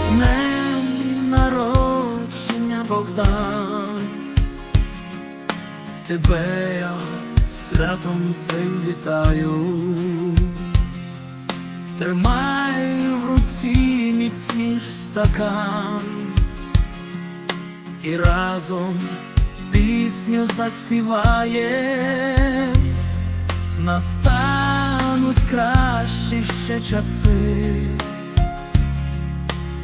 З днем народження Богдан, тебе я святом цим вітаю, тримай в руці міцніш стакан. І разом пісню заспіває, настануть кращі ще часи.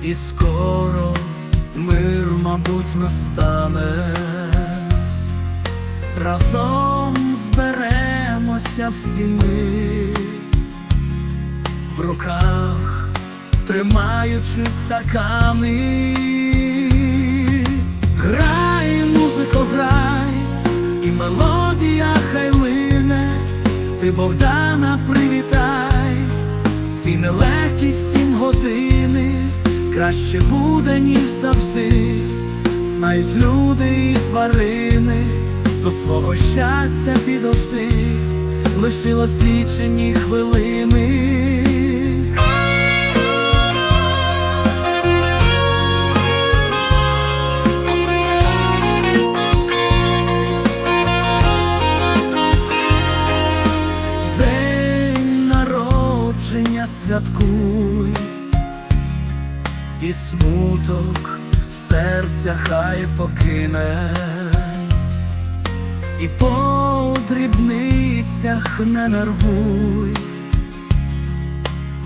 І скоро мир, мабуть, настане, разом зберемося всі ми. В руках, тримаючи стакани, грай, музико, грай, і мелодія хай лине, ти Богдана привітай, в ці нелегкі всім години краще буде, ніж завжди, знають люди і тварини, до свого щастя підожди, лишилось лічені хвилини. День народження святкуй і смуток серця хай покине, і по дрібницях не нервуй,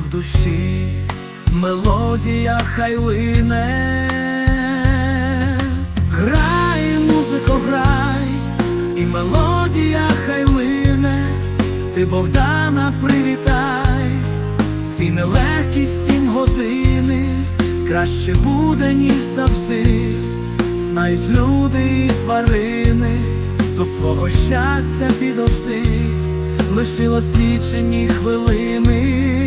в душі мелодія хай лине, грай, музико, грай, і мелодія хай лине, ти Богдана привітай, в ці нелегкі всім години краще буде, ніж завжди, знають люди і тварини, до свого щастя підожди, лишилось лічені хвилини.